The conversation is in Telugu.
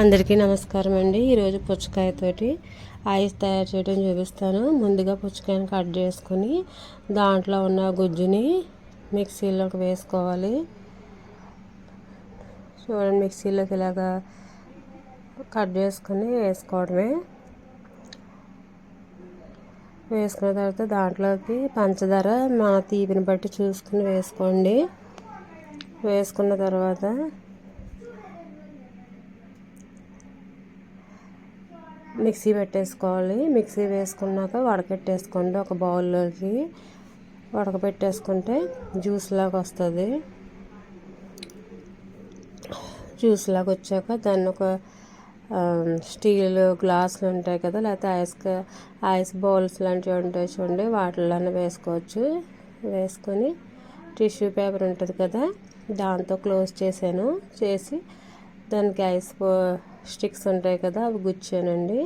అందరికీ నమస్కారం అండి. ఈరోజు పుచ్చకాయతోటి ఐస్ తయారు చేయడం చూపిస్తాను. ముందుగా పుచ్చకాయని కట్ చేసుకుని దాంట్లో ఉన్న గుజ్జుని మిక్సీలోకి వేసుకోవాలి. చూడండి మిక్సీలోకి ఇలాగా కట్ చేసుకుని వేసుకోవడమే. వేసుకున్న తర్వాత దాంట్లోకి పంచదార మా తీపిని బట్టి చూసుకుని వేసుకోండి. వేసుకున్న తర్వాత మిక్సీ పెట్టేసుకోవాలి. మిక్సీ వేసుకున్నాక వడకట్టేసుకోండి ఒక బౌల్లోకి. ఉడకబెట్టేసుకుంటే జ్యూస్ లాగా వస్తుంది. జ్యూస్ లాగా వచ్చాక దాన్ని ఒక స్టీల్ గ్లాసులు ఉంటాయి కదా లేకపోతే ఐస్ ఐస్ బౌల్స్ లాంటివి ఉంటాయి చూడండి వాటిల్లోనే వేసుకోవచ్చు. వేసుకొని టిష్యూ పేపర్ ఉంటుంది కదా దాంతో క్లోజ్ చేశాను. చేసి దానికి ఐస్ స్టిక్స్ ఉంటాయి కదా అవి గుచ్చానండి.